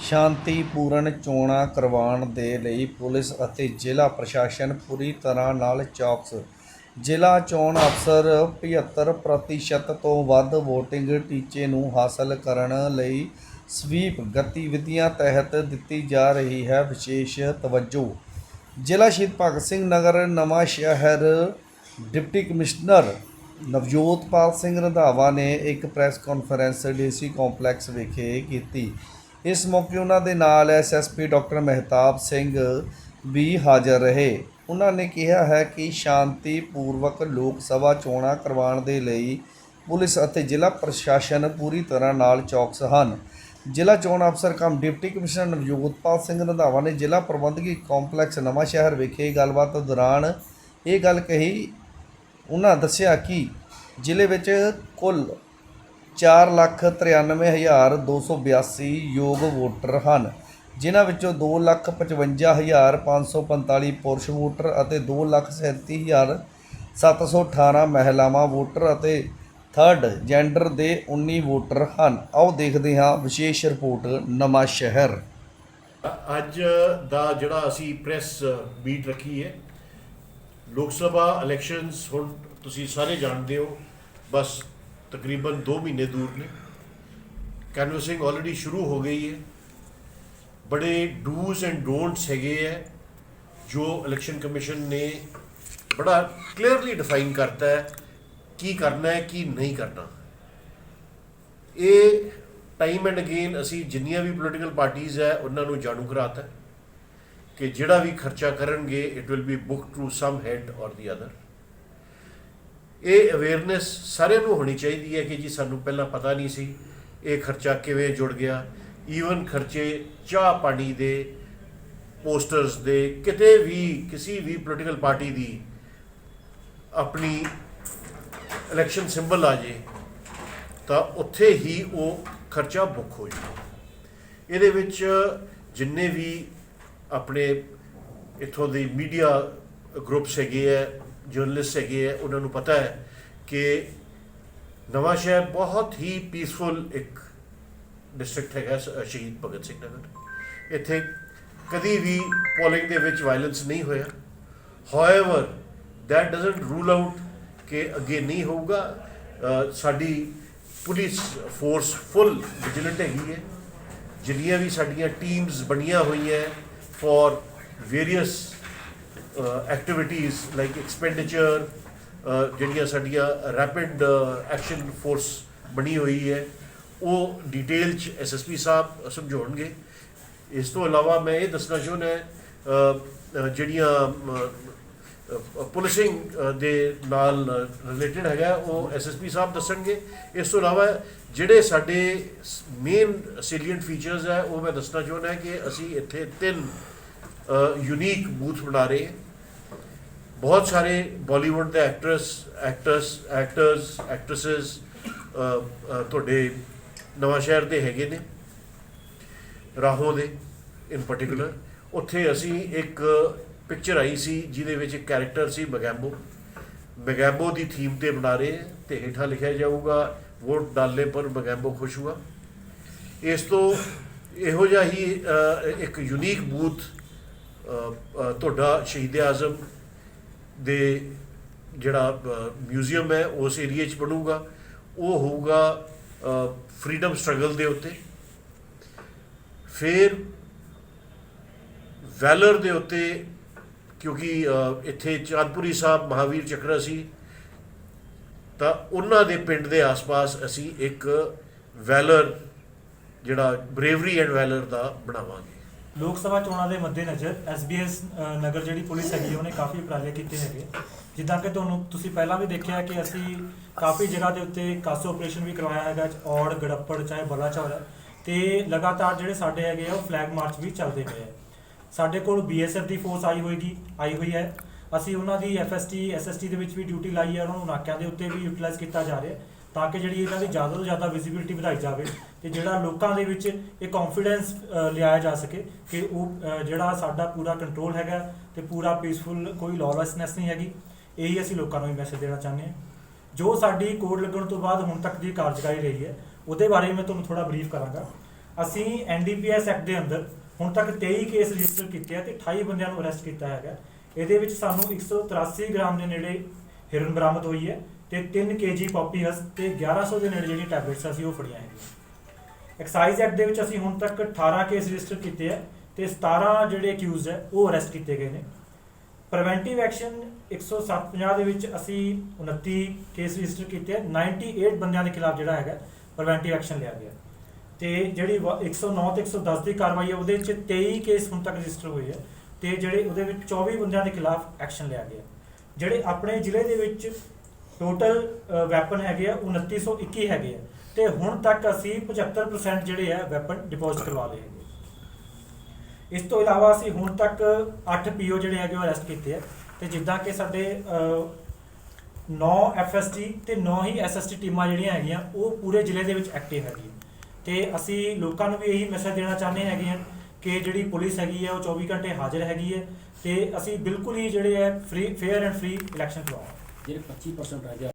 ਸ਼ਾਂਤੀਪੂਰਨ ਚੋਣਾਂ ਕਰਵਾਉਣ ਦੇ ਲਈ ਪੁਲਿਸ ਅਤੇ ਜ਼ਿਲ੍ਹਾ ਪ੍ਰਸ਼ਾਸਨ ਪੂਰੀ ਤਰ੍ਹਾਂ ਨਾਲ ਚੌਕਸ। ਜ਼ਿਲ੍ਹਾ ਚੋਣ ਅਫਸਰ 75% ਤੋਂ ਵੱਧ VOTING ਟੀਚੇ ਨੂੰ ਹਾਸਲ ਕਰਨ ਲਈ ਸਵੀਪ ਗਤੀਵਿਧੀਆਂ ਤਹਿਤ ਦਿੱਤੀ ਜਾ ਰਹੀ ਹੈ ਵਿਸ਼ੇਸ਼ ਤਵੱਜੋ। ਜ਼ਿਲ੍ਹਾ ਸ਼ਹੀਦ Bhagat Singh Nagar, Nawanshahr deputy commissioner Navjotpal Singh Randhawa ਨੇ ਇੱਕ ਪ੍ਰੈਸ ਕਾਨਫਰੰਸ ਡੀਸੀ ਕੰਪਲੈਕਸ ਵਿਖੇ ਕੀਤੀ। ਇਸ ਮੌਕੇ ਉਹਨਾਂ ਦੇ ਨਾਲ ਐਸਐਸਪੀ ਡਾਕਟਰ ਮਹਿਤਾਬ ਸਿੰਘ ਵੀ ਹਾਜ਼ਰ ਰਹੇ। ਉਹਨਾਂ ਨੇ ਕਿਹਾ ਹੈ ਕਿ ਸ਼ਾਂਤੀਪੂਰਵਕ ਲੋਕ ਸਭਾ ਚੋਣਾਂ ਕਰਵਾਉਣ ਦੇ ਲਈ ਪੁਲਿਸ ਅਤੇ ਜ਼ਿਲ੍ਹਾ ਪ੍ਰਸ਼ਾਸਨ ਪੂਰੀ ਤਰ੍ਹਾਂ ਨਾਲ ਚੌਕਸ ਹਨ। ਜ਼ਿਲ੍ਹਾ ਚੋਣ ਅਫਸਰ cum deputy commissioner Navjotpal Singh Randhawa ਨੇ ਜ਼ਿਲ੍ਹਾ ਪ੍ਰਬੰਧਕੀ ਕੰਪਲੈਕਸ ਨਵਾਂ ਸ਼ਹਿਰ ਵਿਖੇ ਗੱਲਬਾਤ ਦੌਰਾਨ ਇਹ ਗੱਲ ਕਹੀ। ਉਹਨਾਂ ਦੱਸਿਆ ਕਿ ਜ਼ਿਲ੍ਹੇ ਵਿੱਚ ਕੁੱਲ 493282 ਯੋਗ ਵੋਟਰ ਹਨ, ਜਿਨ੍ਹਾਂ ਵਿੱਚੋਂ 255545 ਪੁਰਸ਼ ਵੋਟਰ ਅਤੇ 237718 ਮਹਿਲਾਵਾਂ ਵੋਟਰ ਅਤੇ ਥਰਡ ਜੈਂਡਰ ਦੇ 19 ਵੋਟਰ ਹਨ। ਆਓ ਦੇਖਦੇ ਹਾਂ ਵਿਸ਼ੇਸ਼ ਰਿਪੋਰਟ ਨਵਾਂ ਸ਼ਹਿਰ। ਅੱਜ ਦਾ ਜਿਹੜਾ ਅਸੀਂ ਪ੍ਰੈਸ ਮੀਟ ਰੱਖੀ ਹੈ, ਲੋਕ ਸਭਾ ਇਲੈਕਸ਼ਨਸ ਹੁਣ ਤੁਸੀਂ ਸਾਰੇ ਜਾਣਦੇ ਹੋ, ਬਸ ਤਕਰੀਬਨ 2 ਮਹੀਨੇ ਦੂਰ ਨੇ। ਕੈਨਵਸਿੰਗ ਆਲਰੇਡੀ ਸ਼ੁਰੂ ਹੋ ਗਈ ਹੈ। ਬੜੇ ਡੂਜ਼ ਐਂਡ ਡੋਂਟਸ ਹੈਗੇ ਹੈ, ਜੋ ਇਲੈਕਸ਼ਨ ਕਮਿਸ਼ਨ ਨੇ ਬੜਾ ਕਲੀਅਰਲੀ ਡਿਫਾਈਨ ਕਰਤਾ ਹੈ, ਕੀ ਕਰਨਾ ਹੈ, ਕੀ ਨਹੀਂ ਕਰਨਾ। ਇਹ ਟਾਈਮ ਐਂਡ ਅਗੇਨ ਅਸੀਂ ਜਿੰਨੀਆਂ ਵੀ ਪੋਲੀਟੀਕਲ ਪਾਰਟੀਆਂ ਹੈ, ਉਹਨਾਂ ਨੂੰ ਜਾਣੂ ਕਰਾਤਾ ਕਿ ਜਿਹੜਾ ਵੀ ਖਰਚਾ ਕਰਨਗੇ it will be book to some head or the other ਇਹ ਅਵੇਅਰਨੈਸ ਸਾਰਿਆਂ ਨੂੰ ਹੋਣੀ ਚਾਹੀਦੀ ਹੈ ਕਿ ਜੀ ਸਾਨੂੰ ਪਹਿਲਾਂ ਪਤਾ ਨਹੀਂ ਸੀ ਇਹ ਖਰਚਾ ਕਿਵੇਂ ਜੁੜ ਗਿਆ। ਈਵਨ ਖਰਚੇ ਚਾਹ ਪਾਣੀ ਦੇ ਪੋਸਟਰਸ ਦੇ ਕਿਤੇ ਵੀ ਕਿਸੇ ਵੀ ਪੋਲੀਟੀਕਲ ਪਾਰਟੀ ਦੀ ਆਪਣੀ ਇਲੈਕਸ਼ਨ ਸਿੰਬਲ ਆ ਜੇ, ਤਾਂ ਉੱਥੇ ਹੀ ਉਹ ਖਰਚਾ ਬੁੱਕ ਹੋ ਜਾਊਗਾ ਇਹਦੇ ਵਿੱਚ ਜਿੰਨੇ ਵੀ ਆਪਣੇ ਇਥੋਂ ਦੇ ਮੀਡੀਆ ਗਰੁੱਪਸ ਹੈਗੇ ਹੈ ਜਰਨਲਿਸਟ ਹੈਗੇ ਹੈ ਉਹਨਾਂ ਨੂੰ ਪਤਾ ਹੈ ਕਿ ਨਵਾਂ ਸ਼ਹਿਰ ਬਹੁਤ ਹੀ ਪੀਸਫੁਲ ਇੱਕ ਡਿਸਟ੍ਰਿਕਟ ਹੈਗਾ, ਸ- ਸ਼ਹੀਦ ਭਗਤ ਸਿੰਘ ਨਗਰ। ਇੱਥੇ ਕਦੀ ਵੀ ਪੋਲਿੰਗ ਦੇ ਵਿੱਚ ਵਾਇਲੈਂਸ ਨਹੀਂ ਹੋਇਆ। However that doesn't rule out ਕਿ ਅੱਗੇ ਨਹੀਂ ਹੋਊਗਾ। ਸਾਡੀ ਪੁਲਿਸ ਫੋਰਸ ਫੁੱਲ ਵਿਜੀਲੈਂਟ ਹੈਗੀ ਹੈ। ਜਿੰਨੀਆਂ ਵੀ ਸਾਡੀਆਂ ਟੀਮਸ ਬਣੀਆਂ ਹੋਈਆਂ for various activities like expenditure ਜਿਹੜੀਆਂ ਸਾਡੀਆਂ ਰੈਪਿਡ ਐਕਸ਼ਨ ਫੋਰਸ ਬਣੀ ਹੋਈ ਹੈ ਉਹ ਡਿਟੇਲ ਚ ਐਸਐਸਪੀ ਸਾਹਿਬ ਸਮਝਾਉਣਗੇ ਇਸ ਤੋਂ ਇਲਾਵਾ ਮੈਂ ਇਹ ਦੱਸਣਾ ਚਾਹੁੰਦਾ ਅ, ਅ, ਜਿਹੜੀਆਂ ਪੁਲਿਸਿੰਗ ਦੇ ਨਾਲ ਰਿਲੇਟਡ ਹੈਗਾ ਉਹ ਐਸਐਸਪੀ ਸਾਹਿਬ ਦੱਸਣਗੇ ਇਸ ਤੋਂ ਇਲਾਵਾ ਜਿਹੜੇ ਸਾਡੇ ਮੇਨ ਸੈਲੀਐਂਟ ਫੀਚਰਸ ਹੈ ਉਹ ਮੈਂ ਦੱਸਣਾ ਚਾਹੁੰਦਾ ਕਿ ਅਸੀਂ ਇੱਥੇ ਤਿੰਨ ਯੂਨੀਕ ਬੂਥ ਬਣਾ ਰਹੇ ਹਾਂ। ਬਹੁਤ ਸਾਰੇ ਬਾਲੀਵੁੱਡ ਦੇ ਐਕਟਰਸ ਐਕਟਰਸ ਐਕਟਰਸ ਐਕਟ੍ਰੈਸਸ ਤੁਹਾਡੇ ਨਵਾਂ ਸ਼ਹਿਰ ਦੇ ਹੈਗੇ ਨੇ, ਰਾਹੋਂ ਦੇ ਇਨ ਪਾਰਟਿਕੂਲਰ ਉੱਥੇ ਅਸੀਂ ਇੱਕ ਪਿਕਚਰ ਆਈ ਸੀ, ਜਿਹਦੇ ਵਿੱਚ ਇੱਕ ਕੈਰੈਕਟਰ ਸੀ ਮਗੈਂਬੋ ਮਗੈਂਬੋ ਦੀ ਥੀਮ ਤੇ ਬਣਾ ਰਹੇ ਹਾਂ ਤੇ ਹੇਠਾਂ ਲਿਖਿਆ ਜਾਊਗਾ, ਵੋਟ ਡਾਲਨੇ ਪਰ ਮਗੈਂਬੋ ਖੁਸ਼ ਹੁਆ। ਇਸ ਤੋਂ ਇਹੋ ਜਿਹਾ ਹੀ ਇੱਕ ਯੂਨੀਕ ਬੂਥ ਤੁਹਾਡਾ ਸ਼ਹੀਦ ਆਜ਼ਮ ਦੇ ਜਿਹੜਾ ਮਿਊਜ਼ੀਅਮ ਹੈ, ਉਸ ਏਰੀਆ 'ਚ ਬਣੂਗਾ। ਉਹ ਹੋਊਗਾ ਫਰੀडम ਸਟਰਗਲ ਦੇ ਉੱਤੇ। ਫਿਰ ਵੈਲਰ ਦੇ ਉੱਤੇ, ਕਿਉਂਕਿ ਇੱਥੇ ਚਾਂਦਪੁਰੀ ਸਾਹਿਬ, ਮਹਾਵੀਰ ਚੱਕਰਾ ਸੀ, ਤਾਂ ਉਹਨਾਂ ਦੇ ਪਿੰਡ ਦੇ ਆਸ-ਪਾਸ ਅਸੀਂ ਇੱਕ ਵੈਲਰ ਜਿਹੜਾ ਬਰੇਵਰੀ ਐਂਡ ਵੈਲਰ ਦਾ ਬਣਾਵਾਂਗੇ। ਲੋਕ ਸਭਾ ਚੋਣਾਂ ਦੇ ਮੱਦੇਨਜ਼ਰ ਐਸਬੀਐਸ ਨਗਰ ਜਿਹੜੀ ਪੁਲਿਸ ਹੈਗੀ ਉਹਨੇ ਕਾਫੀ ਉਪਰਾਲੇ ਕੀਤੇ ਹੈਗੇ। ਜਿੱਦਾਂ ਕਿ ਤੁਹਾਨੂੰ ਤੁਸੀਂ ਪਹਿਲਾਂ ਵੀ ਦੇਖਿਆ ਕਿ ਅਸੀਂ ਕਾਫੀ ਜਗ੍ਹਾ ਦੇ ਉੱਤੇ ਕਾਸੋ ਆਪਰੇਸ਼ਨ ਵੀ ਕਰਵਾਇਆ ਹੈਗਾ, ਔੜ, ਗੜੱਪੜ, ਚਾਹੇ ਬਲਾਚੌਰ ਹੈ ਤੇ ਲਗਾਤਾਰ ਜਿਹੜੇ ਸਾਡੇ ਹੈਗੇ ਆ, ਉਹ ਫਲੈਗ ਮਾਰਚ ਵੀ ਚੱਲਦੇ ਪਏ ਆ। ਸਾਡੇ ਕੋਲ ਬੀਐਸਐਫ ਦੀ ਫੋਰਸ ਆਈ ਹੋਏਗੀ, ਆਈ ਹੋਈ ਹੈ। ਅਸੀਂ ਉਹਨਾਂ ਦੀ ਐਫਐਸਟੀ ਐਸਐਸਟੀ ਦੇ ਵਿੱਚ ਵੀ ਡਿਊਟੀ ਲਾਈ ਹੈ, ਉਹਨਾਂ ਨੂੰ ਨਾਕਿਆਂ ਦੇ ਉੱਤੇ ਵੀ ਯੂਟਿਲਾਈਜ਼ ਕੀਤਾ ਜਾ ਰਿਹਾ ਤਾਂ ਕਿ ਜਿਹੜੀ ਇਹਨਾਂ ਦੀ ਜ਼ਿਆਦਾ ਤੋਂ ਜ਼ਿਆਦਾ ਵਿਜ਼ਿਬਿਲਟੀ ਵਧਾਈ ਜਾਵੇ ਤੇ ਜਿਹੜਾ ਲੋਕਾਂ ਦੇ ਵਿੱਚ ਇਹ ਕੌਨਫੀਡੈਂਸ ਲਿਆਇਆ ਜਾ ਸਕੇ ਕਿ ਉਹ ਜਿਹੜਾ ਸਾਡਾ ਪੂਰਾ ਕੰਟਰੋਲ ਹੈਗਾ ਤੇ ਪੂਰਾ ਪੀਸਫੁਲ ਕੋਈ ਲੌਲੈਸਨੈਸ ਨਹੀਂ ਹੈਗੀ, ਇਹੀ ਅਸੀਂ ਲੋਕਾਂ ਨੂੰ ਮੈਸੇਜ ਦੇਣਾ ਚਾਹੁੰਦੇ ਹਾਂ। ਜੋ ਸਾਡੀ ਕੋਡ ਲੱਗਣ ਤੋਂ ਬਾਅਦ ਹੁਣ ਤੱਕ ਦੀ ਕਾਰਜਕਾਰੀ ਰਹੀ ਹੈ, ਉਹਦੇ ਬਾਰੇ ਮੈਂ ਤੁਹਾਨੂੰ ਥੋੜਾ ਬਰੀਫ ਕਰਾਂਗਾ। ਅਸੀਂ ਐਨਡੀਪੀਐਸ ਐਕਟ ਦੇ ਅੰਦਰ ਹੁਣ ਤੱਕ 23 ਕੇਸ ਰਜਿਸਟਰ ਕੀਤੇ ਆ ਤੇ 28 ਬੰਦਿਆਂ ਨੂੰ ਅਰੈਸਟ ਕੀਤਾ ਹੈਗਾ। ਇਹਦੇ ਵਿੱਚ ਸਾਨੂੰ 183 ਗ੍ਰਾਮ ਦੇ ਨੇੜੇ ਹਿਰਨ ਬਰਾਮਦ ਹੋਈ ਹੈ। ਤੇ 3 ਕੇਜੀ ਪੌਪੀ ਹਸ ਤੇ 1100 ਦੇ ਨੇੜੇ ਜਿਹੜੀ ਟੈਬਲੇਟਸ ਅਸੀਂ ਉਹ ਫੜੀਆਂ ਹੈਗੀਆਂ। ਐਕਸਾਈਜ਼ ਐਕਟ ਦੇ ਵਿੱਚ ਅਸੀਂ ਹੁਣ ਤੱਕ 18 ਕੇਸ ਰਜਿਸਟਰ ਕੀਤੇ ਹੈ ਤੇ 17 ਜਿਹੜੇ ਅਕਿਊਜ਼ ਹੈ ਉਹ ਅਰੈਸਟ ਕੀਤੇ ਗਏ ਨੇ। ਪ੍ਰੀਵੈਂਟਿਵ ਐਕਸ਼ਨ 10750 ਦੇ ਵਿੱਚ ਅਸੀਂ 29 ਕੇਸ ਰਜਿਸਟਰ ਕੀਤੇ ਆ 98 ਬੰਦਿਆਂ ਦੇ ਖਿਲਾਫ ਜਿਹੜਾ ਹੈਗਾ ਪ੍ਰੀਵੈਂਟਿਵ ਐਕਸ਼ਨ ਲਿਆ ਗਿਆ। ਤੇ ਜਿਹੜੀ ਵ- 109 ਤੇ 110 ਦੀ ਕਾਰਵਾਈ ਹੈ ਉਹਦੇ ਵਿੱਚ 23 ਕੇਸ ਹੁਣ ਤੱਕ ਰਜਿਸਟਰ ਹੋਏ ਹੈ ਤੇ ਜਿਹੜੇ ਉਹਦੇ ਵਿੱਚ 24 ਬੰਦਿਆਂ ਦੇ ਖਿਲਾਫ ਐਕਸ਼ਨ ਲਿਆ ਗਿਆ। ਜਿਹੜੇ ਆਪਣੇ ਜ਼ਿਲ੍ਹੇ ਦੇ ਵਿੱਚ ਟੋਟਲ ਵੈਪਨ ਹੈਗੇ ਆ 2921 ਹੈਗੇ ਆ। ਤੇ ਹੁਣ ਤੱਕ ਅਸੀਂ 75% ਜਿਹੜੇ ਆ ਵੈਪਨ ਡਿਪੋਜ਼ਿਟ ਕਰਵਾ ਲਏ ਹੈਗੇ ਇਸ ਤੋਂ ਇਲਾਵਾ ਅਸੀਂ ਹੁਣ ਤੱਕ 8 ਪੀਓ ਜਿਹੜੇ ਹੈਗੇ ਉਹ ਅਰੈਸਟ ਕੀਤੇ ਆ। ਤੇ ਜਿੱਦਾਂ ਕਿ ਸਾਡੇ 9 ਐਫਐਸਟੀ ਤੇ 9 ਹੀ ਐਸਐਸਟੀ ਟੀਮਾਂ ਜਿਹੜੀਆਂ ਹੈਗੀਆਂ, ਉਹ ਪੂਰੇ ਜ਼ਿਲ੍ਹੇ ਦੇ ਵਿੱਚ ਐਕਟਿਵ ਹੈਗੀਆਂ। ਤੇ ਅਸੀਂ ਲੋਕਾਂ ਨੂੰ ਵੀ ਇਹੀ ਮੈਸੇਜ ਦੇਣਾ ਚਾਹੁੰਦੇ ਹੈਗੇ ਹਾਂ ਕਿ ਜਿਹੜੀ ਪੁਲਿਸ ਹੈਗੀ ਹੈ ਉਹ 24 ਘੰਟੇ ਹਾਜ਼ਰ ਹੈਗੀ ਹੈ ਤੇ ਅਸੀਂ ਬਿਲਕੁਲ ਹੀ ਜਿਹੜੇ ਹੈ free fair and free election ਕਰਵਾਵਾਂਗੇ ਜਿਹੜੇ 25% ਰਹਿ ਗਿਆ